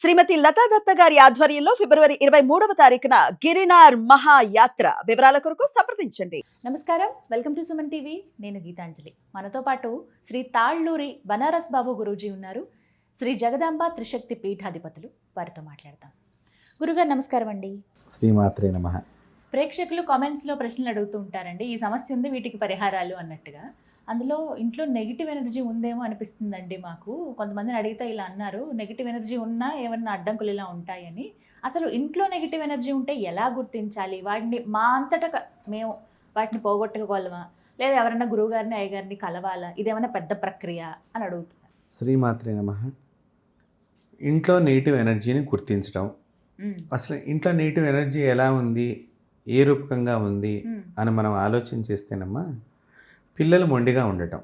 శ్రీమతి లతా దత్త గారి ఆధ్వర్యంలో ఫిబ్రవరి ఇరవై మూడవ తారీఖున గిరినార్ మహాయాత్ర వివరాల కొరకు సంప్రదించండి. నమస్కారం. Welcome to Suman TV. నేను గీతాంజలి. మనతో పాటు శ్రీ తాళ్ళూరి బనారస్ బాబు గురూజీ ఉన్నారు. శ్రీ జగదాంబ త్రిశక్తి పీఠాధిపతులు. వారితో మాట్లాడతాం గురుగారు నమస్కారం అండి. శ్రీమాత్రే నమ. ప్రేక్షకులు కామెంట్స్లో ప్రశ్నలు అడుగుతూ ఉంటారండి. ఈ సమస్య ఉంది వీటికి పరిహారాలు అన్నట్టుగా. అందులో ఇంట్లో నెగిటివ్ ఎనర్జీ ఉందేమో అనిపిస్తుందండి మాకు. కొంతమందిని అడిగితే ఇలా అన్నారు నెగిటివ్ ఎనర్జీ ఉన్నా ఏమన్నా అడ్డంకులు ఇలా ఉంటాయని. అసలు ఇంట్లో నెగిటివ్ ఎనర్జీ ఉంటే ఎలా గుర్తించాలి? వాటిని మా అంతటా మేము వాటిని పోగొట్టుకోగలమా? లేదా ఎవరైనా గురువుగారిని అయ్యగారిని కలవాలా? ఇదేమైనా పెద్ద ప్రక్రియ అని అడుగుతున్నారు శ్రీమాత్రే నమ. ఇంట్లో నెగిటివ్ ఎనర్జీని గుర్తించడం అసలు ఇంట్లో నెగిటివ్ ఎనర్జీ ఎలా ఉంది? ఏ రూపకంగా ఉంది? అని మనం ఆలోచన చేస్తేనమ్మా పిల్లలు మొండిగా ఉండటం.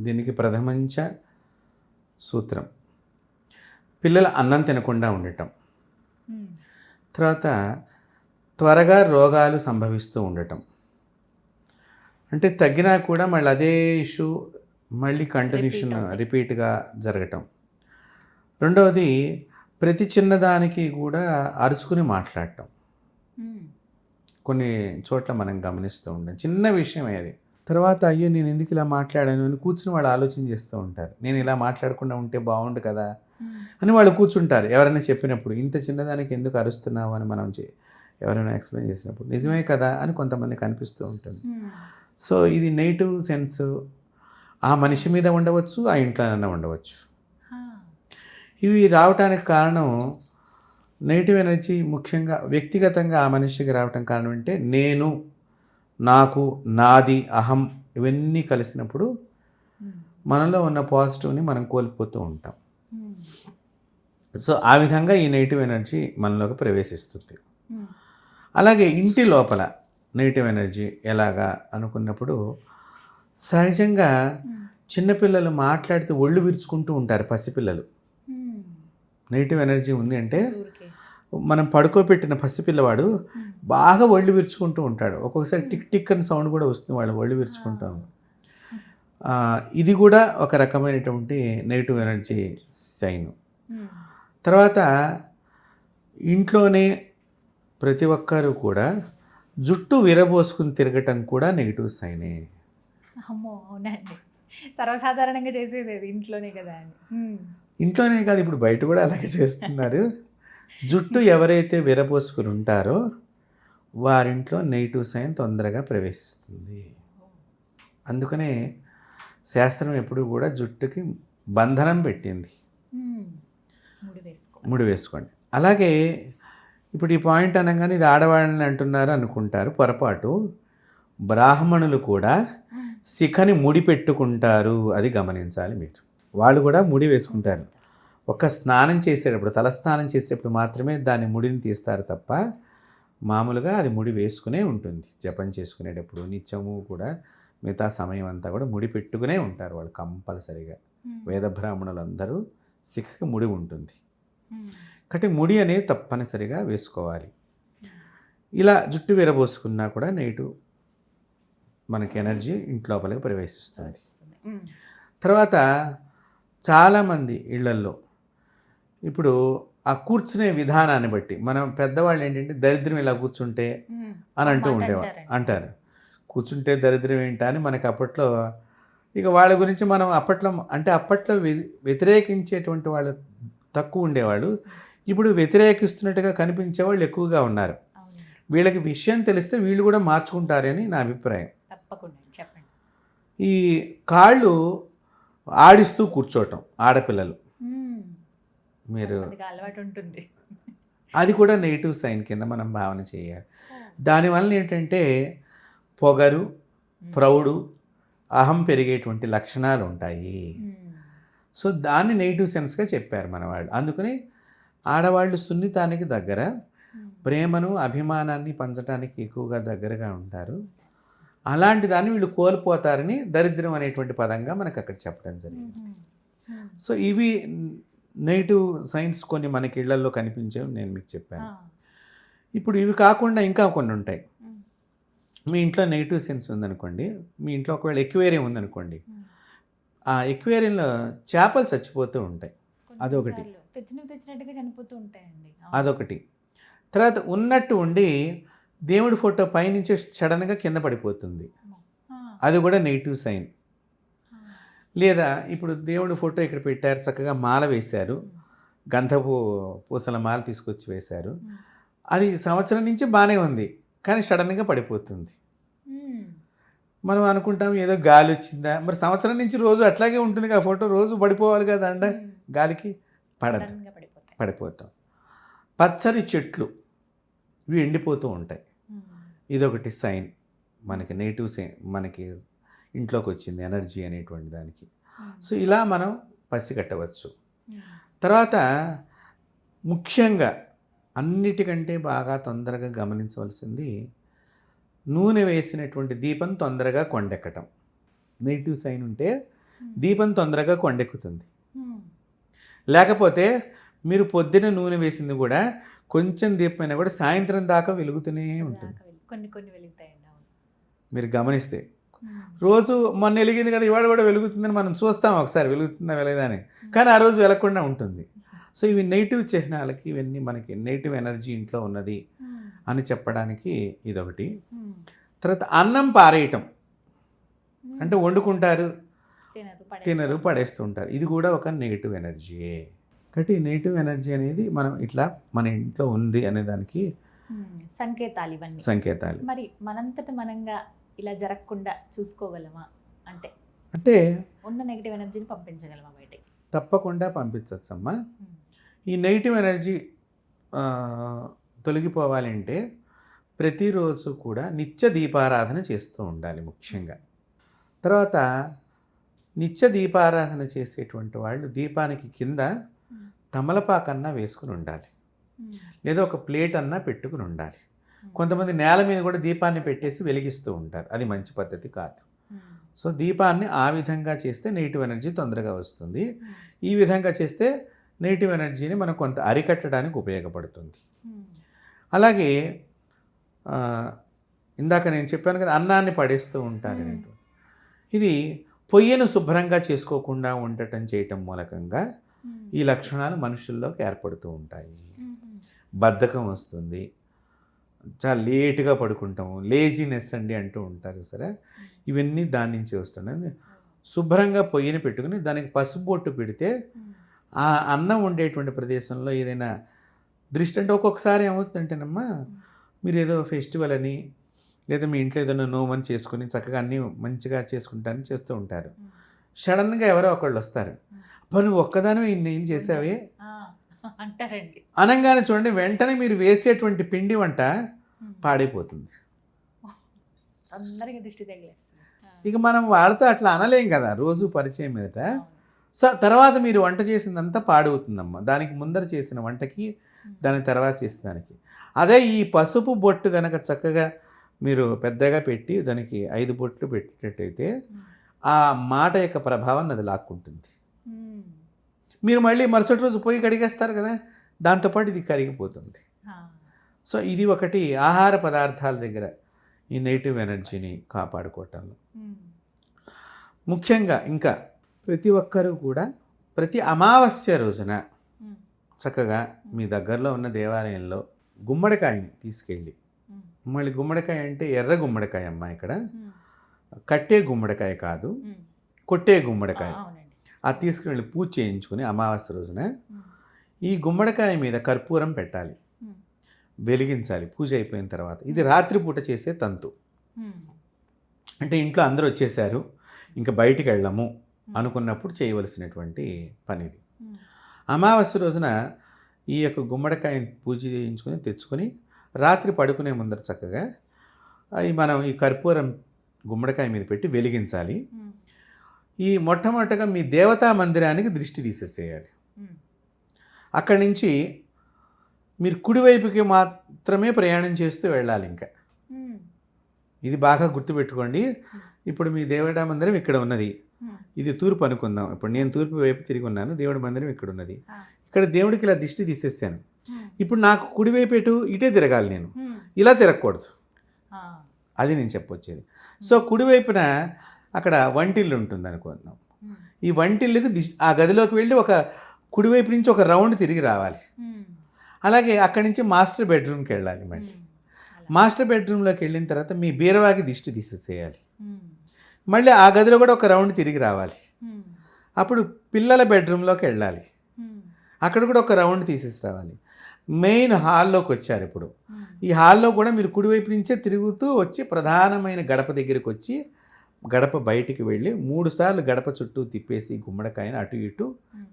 దీనికి ప్రథమంచ సూత్రం. పిల్లలు అన్నం తినకుండా ఉండటం. తర్వాత త్వరగా రోగాలు సంభవిస్తూ ఉండటం. అంటే తగ్గినా కూడా మళ్ళీ అదే ఇష్యూ మళ్ళీ కంటిన్యూషన్. రిపీట్గా జరగటం. రెండవది ప్రతి చిన్నదానికి కూడా అరుచుకుని మాట్లాడటం. కొన్ని చోట్ల మనం గమనిస్తూ ఉంటాం చిన్న విషయమే అది. తర్వాత అయ్యో నేను ఎందుకు ఇలా మాట్లాడాను అని కూర్చుని వాళ్ళు ఆలోచన చేస్తూ ఉంటారు. నేను ఇలా మాట్లాడకుండా ఉంటే బాగుండు కదా అని వాళ్ళు కూర్చుంటారు. ఎవరైనా చెప్పినప్పుడు ఇంత చిన్నదానికి ఎందుకు అరుస్తున్నావు అని మనం చే- ఎవరైనా ఎక్స్ప్లెయిన్ చేసినప్పుడు నిజమే కదా అని కొంతమందికి అనిపిస్తూ ఉంటుంది. సో ఇది నెగిటివ్ సెన్స్ ఆ మనిషి మీద ఉండవచ్చు ఆ ఇంట్లోనైనా ఉండవచ్చు. ఇవి రావటానికి కారణం నెగిటివ్ ఎనర్జీ ముఖ్యంగా వ్యక్తిగతంగా ఆ మనిషికి రావటం కారణం అంటే నేను నాకు నాది అహం ఇవన్నీ కలిసినప్పుడు మనలో ఉన్న పాజిటివ్ని మనం కోల్పోతూ ఉంటాం. సో ఆ విధంగా ఈ నెగిటివ్ ఎనర్జీ మనలోకి ప్రవేశిస్తుంది. ఉమ్, అలాగే ఇంటి లోపల నెగిటివ్ ఎనర్జీ ఎలాగా అనుకున్నప్పుడు సహజంగా ఉమ్, చిన్నపిల్లలు మాట్లాడితే ఒళ్ళు విరుచుకుంటూ ఉంటారు పసిపిల్లలు. నెగిటివ్ ఎనర్జీ ఉంది అంటే. మనం పడుకోబెట్టిన పసిపిల్లవాడు బాగా ఒళ్ళు విరుచుకుంటూ ఉంటాడు. ఒక్కొక్కసారి టిక్ టిక్ అని సౌండ్ కూడా వస్తుంది వాళ్ళు ఒళ్ళు విరుచుకుంటాం ఇది కూడా ఒక రకమైనటువంటి నెగిటివ్ ఎనర్జీ సైన్. తర్వాత ఇంట్లోనే ప్రతి ఒక్కరు కూడా జుట్టు విరబోసుకుని తిరగటం కూడా నెగిటివ్ సైనే. అమ్మో అవునండి. సర్వసాధారణంగా చేసేది ఇంట్లోనే కదా ఇంట్లోనే కాదు ఇప్పుడు బయట కూడా అలాగే చేస్తున్నారు. జుట్టు ఎవరైతే విరబోసుకుని ఉంటారో వారింట్లో నెగిటివ్ సైన్ తొందరగా ప్రవేశిస్తుంది. అందుకనే శాస్త్రం ఎప్పుడు కూడా జుట్టుకి బంధనం పెట్టింది. ఉమ్, ముడి వేసుకో ముడి వేసుకోండి. అలాగే ఇప్పుడు ఈ పాయింట్ అనగానే ఇది ఆడవాళ్ళని అంటున్నారు అనుకుంటారు పొరపాటు. బ్రాహ్మణులు కూడా ఉమ్, శిఖని ముడి పెట్టుకుంటారు అది గమనించాలి మీరు. వాళ్ళు కూడా ముడి వేసుకుంటారు. ఒక స్నానం చేసేటప్పుడు తల స్నానం చేసేటప్పుడు మాత్రమే దాని ముడిని తీస్తారు తప్ప మామూలుగా అది ముడి వేసుకునే ఉంటుంది. జపం చేసుకునేటప్పుడు నిత్యము కూడా మిగతా సమయం అంతా కూడా ముడి పెట్టుకునే ఉంటారు వాళ్ళు కంపల్సరీగా. వేద బ్రాహ్మణులందరూ శిఖకి ముడి ఉంటుంది. కాబట్టి ముడి అనేది తప్పనిసరిగా వేసుకోవాలి. ఇలా జుట్టు విరబోసుకున్నా కూడా నెగిటివ్ మనకి ఎనర్జీ ఇంట్లోపలికి ప్రవేశిస్తుంది. తర్వాత చాలామంది ఇళ్ళల్లో ఇప్పుడు ఆ కూర్చునే విధానాన్ని బట్టి మనం పెద్దవాళ్ళు ఏంటంటే దరిద్రం ఇలా కూర్చుంటే అని అంటూ అంటారండి. అంటారు. కూర్చుంటే దరిద్రం ఏంటా అని మనకి అప్పట్లో ఇక వాళ్ళ గురించి మనం అప్పట్లో అంటే అప్పట్లో వ్య- వ్యతిరేకించేటువంటి వాళ్ళు తక్కువ ఉండేవాళ్ళు. ఇప్పుడు వ్యతిరేకిస్తున్నట్టుగా కనిపించే వాళ్ళు ఎక్కువగా ఉన్నారు. వీళ్ళకి విషయం తెలిస్తే వీళ్ళు కూడా మార్చుకుంటారని నా అభిప్రాయం. తప్పకుండా చెప్పండి. ఈ కాళ్ళు ఆడిస్తూ కూర్చోవటం ఆడపిల్లలు. మీరు అలవాటు ఉంటుంది. అది కూడా నెగిటివ్ సైన్ కింద మనం భావన చేయాలి. దానివల్ల ఏంటంటే పొగరు ప్రౌడు అహం పెరిగేటువంటి లక్షణాలు ఉంటాయి. సో దాన్ని నెగిటివ్ సెన్స్గా చెప్పారు మన వాళ్ళు అందుకని ఆడవాళ్ళు సున్నితానికి దగ్గర ప్రేమను అభిమానాన్ని పంచడానికి ఎక్కువగా దగ్గరగా ఉంటారు. అలాంటి దాన్ని వీళ్ళు కోల్పోతారని దరిద్రం అనేటువంటి పదంగా మనకు అక్కడ చెప్పడం జరిగింది. సో ఇవి నెగిటివ్ సైన్స్ కొన్ని మనకి ఇళ్ళలో కనిపించేవి నేను మీకు చెప్పాను. ఇప్పుడు ఇవి కాకుండా ఇంకా కొన్ని ఉంటాయి. మీ ఇంట్లో నెగిటివ్ సెన్స్ ఉందనుకోండి మీ ఇంట్లో ఒకవేళ ఎక్వేరియం ఉందనుకోండి. ఆ ఎక్వేరియంలో చేపలు చచ్చిపోతూ ఉంటాయి. అదొకటి. అదొకటి. తర్వాత ఉన్నట్టు ఉండి దేవుడి ఫోటో పైనుంచి సడన్గా కింద పడిపోతుంది. అది కూడా నెగిటివ్ సైన్. లేదా ఇప్పుడు దేవుడి ఫోటో ఇక్కడ పెట్టారు చక్కగా మాల వేశారు. గంధపు పూసల మాల తీసుకొచ్చి వేశారు. అది సంవత్సరం నుంచి బాగానే ఉంది కానీ సడన్గా పడిపోతుంది. మనం అనుకుంటాం ఏదో గాలి వచ్చిందా? మరి సంవత్సరం నుంచి రోజు అట్లాగే ఉంటుంది ఆ ఫోటో రోజు పడిపోవాలి కదా అండ. గాలికి పడదు. పడిపోతాం. పచ్చని చెట్లు ఇవి ఎండిపోతూ ఉంటాయి. ఇదొకటి సైన్. మనకి నెగిటివ్ సైన్ మనకి ఇంట్లోకి వచ్చింది ఎనర్జీ అనేటువంటి దానికి. సో ఇలా మనం పసిగట్టవచ్చు. తర్వాత ముఖ్యంగా అన్నిటికంటే బాగా తొందరగా గమనించవలసింది నూనె వేసినటువంటి దీపం తొందరగా కొండెక్కటం. నెగిటివ్ సైన్ ఉంటే దీపం తొందరగా కొండెక్కుతుంది. లేకపోతే మీరు పొద్దున నూనె వేసింది కూడా కొంచెం దీపమైనా కూడా సాయంత్రం దాకా వెలుగుతూనే ఉంటుంది. కొన్ని కొన్ని వెలుగుతాయండి అవును. మీరు గమనిస్తే రోజు మొన్న వెలిగింది కదా ఇవాళ కూడా వెలుగుతుందని మనం చూస్తాం ఒకసారి వెలుగుతుందా వెలగదా అని. కానీ ఆ రోజు వెలగకుండా ఉంటుంది. సో ఇవి నెగిటివ్ చిహ్నాలకి ఇవన్నీ మనకి నెగిటివ్ ఎనర్జీ ఇంట్లో ఉన్నది అని చెప్పడానికి ఇదొకటి. తర్వాత అన్నం పారేయటం. అంటే వండుకుంటారు తినరు పడేస్తుంటారు. ఇది కూడా ఒక నెగిటివ్ ఎనర్జీయే కాబట్టి నెగిటివ్ ఎనర్జీ అనేది మనం ఇట్లా మన ఇంట్లో ఉంది అనే దానికి సంకేతాలు ఇవన్నీ. సంకేతాలు. మరి మనంతట మనంగా ఇలా జరగకుండా చూసుకోగలమా? అంటే అంటే ఉన్న నెగిటివ్ ఎనర్జీని పంపించగలమా బయటికి? తప్పకుండా పంపించచ్చమ్మా ఈ నెగిటివ్ ఎనర్జీ ఆ, తొలగిపోవాలి అంటే ప్రతిరోజు కూడా నిత్య దీపారాధన చేస్తూ ఉండాలి ముఖ్యంగా. తర్వాత నిత్య దీపారాధన చేసేటువంటి వాళ్ళు దీపానికి కింద తమలపాకన్నా వేసుకుని ఉండాలి. లేదా ఒక ప్లేట్ అన్నా పెట్టుకుని ఉండాలి. కొంతమంది నేల మీద కూడా దీపాన్ని పెట్టేసి వెలిగిస్తూ ఉంటారు. అది మంచి పద్ధతి కాదు. ఉమ్, సో దీపాన్ని ఆ విధంగా చేస్తే నెగిటివ్ ఎనర్జీ తొందరగా వస్తుంది. ఉమ్, ఈ విధంగా చేస్తే నెగిటివ్ ఎనర్జీని మనం కొంత అరికట్టడానికి ఉపయోగపడుతుంది. అలాగే ఇందాక నేను చెప్పాను కదా అన్నాన్ని పడేస్తూ ఉంటారు మ్మ్. అనేటువంటి. ఇది పొయ్యిను శుభ్రంగా చేసుకోకుండా ఉండటం చేయటం మూలకంగా ఈ లక్షణాలు మనుషుల్లోకి ఏర్పడుతూ ఉంటాయి. బద్ధకం వస్తుంది. చాలా లేటుగా పడుకుంటాము. లేజినెస్ అండి అంటూ ఉంటారు సరే? ఇవన్నీ దాని నుంచి వస్తున్నాయి. శుభ్రంగా పొయ్యిని పెట్టుకుని దానికి పసుపు బొట్టు పెడితే ఆ అన్నం ఉండేటువంటి ప్రదేశంలో ఏదైనా దృష్టి అంటే ఒక్కొక్కసారి ఏమవుతుందంటేనమ్మా మీరు ఏదో ఫెస్టివల్ అని లేదా మీ ఇంట్లో ఏదైనా నోమని చేసుకుని చక్కగా అన్నీ మంచిగా చేసుకుంటారని చేస్తూ ఉంటారు. సడన్గా ఎవరో ఒకళ్ళు వస్తారు. అప్పుడు నువ్వు ఒక్కదాని ఇన్ని ఏం చేసావే? అంటారండి. అనగానే చూడండి వెంటనే మీరు వేసేటువంటి పిండి వంట పాడైపోతుంది. అందరికి దృష్టి తగిలేస్తుంది. ఆ, ఇక మనం వాళ్ళతో అట్లా అనలేం కదా రోజు పరిచయం మీదట. సో తర్వాత మీరు వంట చేసిందంతా పాడవుతుందమ్మా. దానికి ముందర చేసిన వంటకి దాని తర్వాత చేసిన దానికి. అదే ఈ పసుపు బొట్టు కనుక చక్కగా మీరు పెద్దగా పెట్టి దానికి ఐదు బొట్లు పెట్టేటట్టయితే ఆ మాట యొక్క ప్రభావాన్ని అది లాక్కుంటుంది. మీరు మళ్ళీ మరుసటి రోజు పోయి కడిగేస్తారు కదా దాంతోపాటు ఇది కరిగిపోతుంది. సో ఇది ఒకటి ఆహార పదార్థాల దగ్గర ఈ నెగిటివ్ ఎనర్జీని కాపాడుకోవటంలో. ముఖ్యంగా ఇంకా ప్రతి ఒక్కరూ కూడా ప్రతి అమావాస్య రోజున చక్కగా మీ దగ్గరలో ఉన్న దేవాలయంలో గుమ్మడికాయని తీసుకెళ్ళి మళ్ళీ గుమ్మడికాయ అంటే ఎర్ర గుమ్మడికాయ అమ్మా ఇక్కడ కట్టే గుమ్మడికాయ కాదు కొట్టే గుమ్మడికాయ. అది తీసుకెళ్ళి పూజ చేయించుకుని అమావాస్య రోజున ఈ గుమ్మడికాయ మీద కర్పూరం పెట్టాలి. వెలిగించాలి. పూజ అయిపోయిన తర్వాత. ఇది రాత్రిపూట చేసే తంతు. అంటే ఇంట్లో అందరూ వచ్చేసారు. ఇంకా బయటికి వెళ్ళము అనుకున్నప్పుడు చేయవలసినటువంటి పని ఇది అమావాస్య రోజున ఈ యొక్క గుమ్మడికాయని పూజ చేయించుకొని తెచ్చుకొని రాత్రి పడుకునే ముందర చక్కగా అవి మనం ఈ కర్పూరం గుమ్మడికాయ మీద పెట్టి వెలిగించాలి. ఈ మొట్టమొదటగా మీ దేవతా మందిరానికి దృష్టి తీసేసేయాలి. అక్కడి నుంచి మీరు కుడివైపుకి మాత్రమే ప్రయాణం చేస్తూ వెళ్ళాలి ఇంకా. ఇది బాగా గుర్తుపెట్టుకోండి. ఇప్పుడు మీ దేవతా మందిరం ఇక్కడ ఉన్నది. ఇది తూర్పు అనుకుందాం. ఇప్పుడు నేను తూర్పు వైపు తిరిగి ఉన్నాను. దేవుడి మందిరం ఇక్కడ ఉన్నది. ఇక్కడ దేవుడికి ఇలా దిష్టి తీసేసాను. ఇప్పుడు నాకు కుడివైపు ఎటు ఇటే తిరగాలి నేను. ఇలా తిరగకూడదు. అది నేను చెప్పొచ్చేది. సో కుడివైపున అక్కడ వంటిల్లు ఉంటుంది అనుకుందాం ఈ వంటిల్లుకి దిష్ ఆ గదిలోకి వెళ్ళి ఒక కుడివైపు నుంచి ఒక రౌండ్ తిరిగి రావాలి. అలాగే అక్కడి నుంచి మాస్టర్ బెడ్రూమ్కి వెళ్ళాలి మళ్ళీ. మాస్టర్ బెడ్రూమ్లోకి వెళ్ళిన తర్వాత మీ బీరవాకి దిష్టి తీసేసేయాలి. మళ్ళీ ఆ గదిలో కూడా ఒక రౌండ్ తిరిగి రావాలి. అప్పుడు పిల్లల బెడ్రూమ్లోకి వెళ్ళాలి. అక్కడ కూడా ఒక రౌండ్ తీసేసి రావాలి. మెయిన్ హాల్లోకి వచ్చారు ఇప్పుడు. ఈ హాల్లో కూడా మీరు కుడివైపు నుంచే తిరుగుతూ వచ్చి ప్రధానమైన గడప దగ్గరికి వచ్చి గడప బయటికి వెళ్ళి మూడు సార్లు గడప చుట్టూ తిప్పేసి గుమ్మడికాయని అటు ఇటు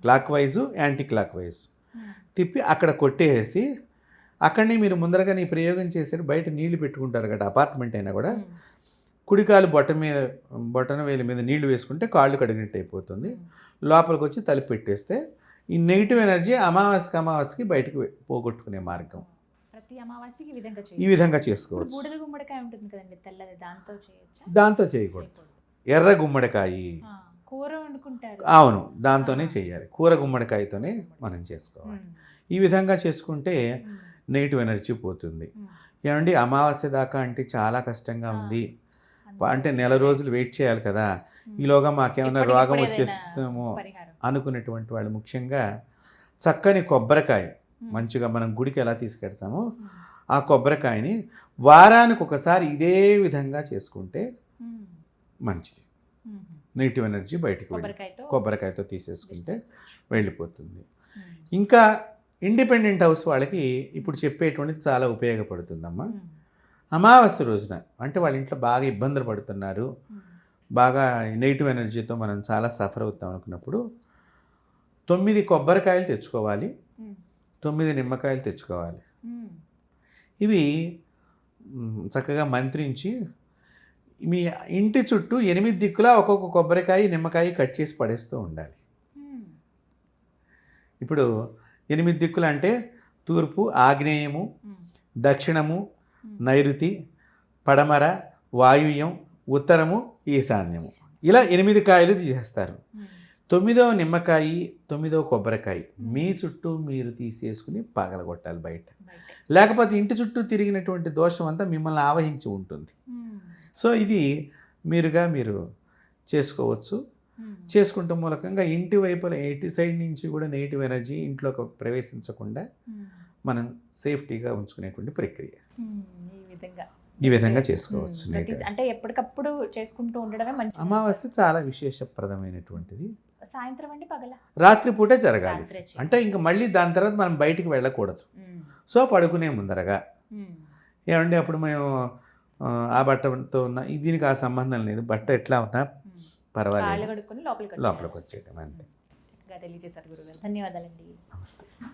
clockwise anticlockwise um, తిప్పి అక్కడ కొట్టేసి అక్కడనే మీరు ముందరగా ఈ ప్రయోగం చేసారు బయట నీళ్ళు పెట్టుకుంటారు కదా అపార్ట్మెంట్ అయినా కూడా. ఉమ్, కుడికాలు బొట్ట మీద బొట్టన వేలి మీద నీళ్ళు వేసుకుంటే కాళ్ళు కడిగినట్టు అయిపోతుంది. లోపలికి వచ్చి తలుపు పెట్టేస్తే ఈ నెగిటివ్ ఎనర్జీ అమావాస్యకి అమావాస్యకి బయటకు పోగొట్టుకునే మార్గం. ప్రతి అమావాస్యకి ఈ విధంగా ఈ చేసుకోవచ్చు. బూడిద గుమ్మడికాయ ఉంటుంది కదండి తెల్లది దాంతో చేయొచ్చా? దాంతో చేయకూడదు. ఎర్ర గుమ్మడికాయ. కూర వండుకుంటారు. అవును దాంతోనే చేయాలి. కూర గుమ్మడికాయతోనే మనం చేసుకోవాలి. ఈ విధంగా చేసుకుంటే నెగిటివ్ ఎనర్జీ పోతుంది. ఏమండి అమావాస్య దాకా అంటే చాలా కష్టంగా ఉంది. అంటే నెల రోజులు వెయిట్ చేయాలి కదా. ఈలోగా మాకేమైనా రోగం పరిహారం. అనుకునేటువంటి వాళ్ళు ముఖ్యంగా చక్కని కొబ్బరికాయ. మంచిగా మనం గుడికి ఎలా తీసుకెడతామో ఆ కొబ్బరికాయని వారానికి ఒకసారి ఇదే విధంగా చేసుకుంటే మంచిది. నెగిటివ్ ఎనర్జీ బయటికి వెళ్ళి కొబ్బరికాయతో తీసేసుకుంటే వెళ్ళిపోతుంది. ఇంకా ఇండిపెండెంట్ హౌస్ వాళ్ళకి ఇప్పుడు చెప్పేటువంటిది చాలా ఉపయోగపడుతుందమ్మా. అమావాస్య రోజున అంటే వాళ్ళ ఇంట్లో బాగా ఇబ్బందులు పడుతున్నారు. బాగా నెగిటివ్ ఎనర్జీతో మనం చాలా సఫర్ అవుతాం అనుకున్నప్పుడు తొమ్మిది కొబ్బరికాయలు తెచ్చుకోవాలి. తొమ్మిది నిమ్మకాయలు తెచ్చుకోవాలి. ఇవి చక్కగా మంత్రించి మీ ఇంటి చుట్టూ ఎనిమిది దిక్కులా ఒక్కొక్క కొబ్బరికాయ నిమ్మకాయ కట్ చేసి పడేస్తూ ఉండాలి. ఇప్పుడు ఎనిమిది దిక్కులు అంటే తూర్పు ఆగ్నేయము దక్షిణము. నైరుతి పడమర వాయువ్యం ఉత్తరము ఈశాన్యము. ఇలా ఎనిమిది కాయలు తీసేస్తారు. ఉమ్, తొమ్మిదో నిమ్మకాయ తొమ్మిదో కొబ్బరికాయ. మీ చుట్టూ మీరు తీసేసుకుని పగలగొట్టాలి బయట. లేకపోతే ఇంటి చుట్టూ తిరిగినటువంటి దోషం అంతా మిమ్మల్ని ఆవహించి ఉంటుంది. సో ఇది మీరుగా మీరు చేసుకోవచ్చు. చేసుకుంటూ మూలకంగా ఇంటి వైపుల ఎటు సైడ్ నుంచి కూడా నెగిటివ్ ఎనర్జీ ఇంట్లోకి ప్రవేశించకుండా మనం సేఫ్టీగా ఉంచుకునేటువంటి ప్రక్రియ. ఈ విధంగా. ఈ విధంగా చేసుకోవచ్చు. అంటే ఎప్పటికప్పుడు చేసుకుంటూ ఉండడమే మంచిది. అమావాస్య చాలా విశేషప్రదమైనటువంటిది. సాయంత్రం అండి పగల. రాత్రిపూటే జరగాలి. అంటే ఇంకా మళ్ళీ దాని తర్వాత మనం బయటికి వెళ్ళకూడదు. సో పడుకునే ముందరగా. ఏమంటే అప్పుడు మేము ఆ, బట్టతో ఉన్న దీనికి ఆ సంబంధం లేదు. బట్ట ఎట్లా ఉన్నా పర్వాలేదు. లోపలికి వచ్చేయడం అంతే. వచ్చేయాలి. తెలియజేశారు గురుగారు. ధన్యవాదాలండి. నమస్తే.